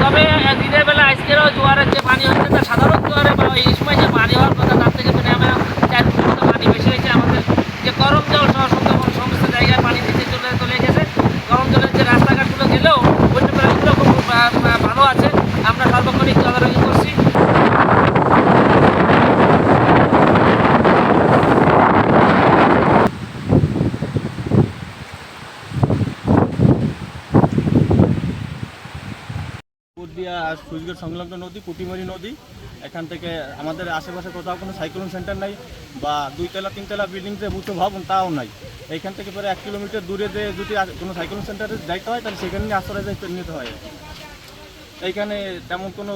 তবে দিনের বেলা আজকেরও জোয়ারের যে পানি হচ্ছে তা সাধারণ জোয়ারে বা এই সময় যে পানি হওয়ার কথা, তার থেকে মানে আমরা চার পানি বেশি হয়েছে আমাদের। যে গরম জল সহ সুন্দরবন সমস্ত জায়গায় পানি নিচে চলে চলে গেছে গরম জলের যে রাস্তাঘাটগুলো গেলেও অন্য প্রাণীগুলো খুব আহ, আহ, ভালো আছে আমরা সর্বক্ষণিক তদারকি করছি কুটবিয়া আর সুইচগেট সংলগ্ন নদী কুটিমরি নদী। এখান থেকে আমাদের আশেপাশে কোথাও কোনো সাইক্লোন সেন্টার নাই বা দুইতলা, তিনতলা বিল্ডিং যে উঁচু ভবন, তাও নাই। এইখান থেকে প্রায় এক কিলোমিটার দূরে যে যদি কোনো সাইক্লোন সেন্টারে যাইতে হয়, তাহলে সেখানে নিয়ে আশ্রয় নিতে হয়। এইখানে তেমন কোনো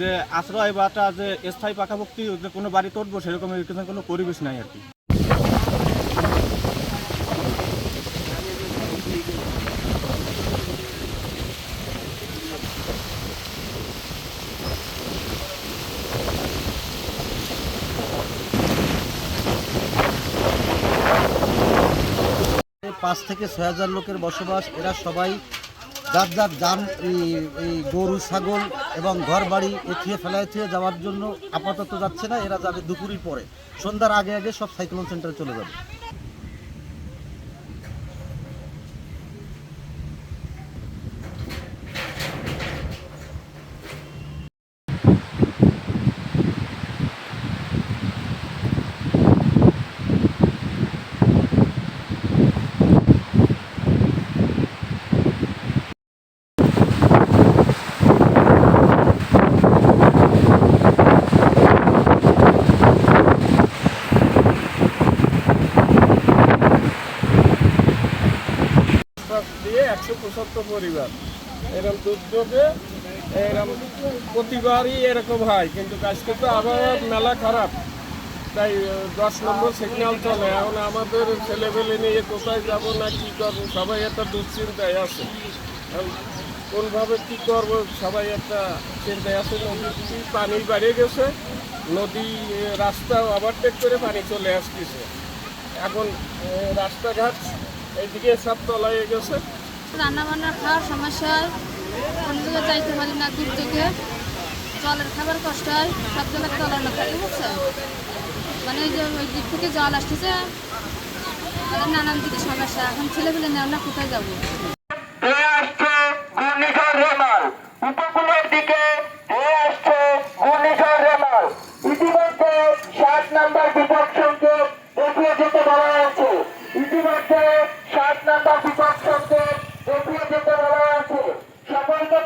যে আশ্রয় বাটা যে স্থায়ী পাকাপোক্তি যে কোনো বাড়ি তুলবো সেরকম কোনো পরিবেশ নাই আর কি। পাঁচ থেকে ছয় হাজার লোকের বসবাস। এরা সবাই যার যার যান এই গরু, ছাগল এবং ঘর বাড়ি এথিয়ে ফেলায় থিয়ে যাওয়ার জন্য আপাতত যাচ্ছে না, এরা যাবে দুপুরের পরে। সন্ধ্যার আগে আগে সব সাইক্লোন সেন্টারে চলে যাবে পাশ দিয়ে একশো পঁচাত্তর পরিবার। এরকম দুর্যোগে, এরকম প্রতিবারই এরকম হয়। কিন্তু আজকে তো আবহাওয়া মেলা খারাপ। তাই দশ নম্বর সিগন্যাল চলে। এখন আমাদের ছেলেবেলে নিয়ে কোথায় যাব না কি করব, সবাই একটা দুশ্চিন্তায় আছে। কোনভাবে কি করব, সবাই একটা চিন্তায় আছে। নদী পানি বাড়িয়ে গেছে? নদী রাস্তা ওভারটেক করে পানি চলে আসতেছে। এখন রাস্তাঘাট এইদিকে সব তলায় গেছে। রান্না বান্না খাওয়ার সমস্যা হয়। কোনো জায়গায় যাইতে পারি না দূর থেকে জলের খাবার কষ্ট হয়, সব জায়গায় জলের না থাকে বুঝছে মানে এই যে ওই দিক থেকে জল আসতেছে নানান দিকে সমস্যা। এখন ছেলে পেলে নেও না কোথায় যাব? সাত নম্বর বিপদ দ্বিতীয় যে আছে সকলকে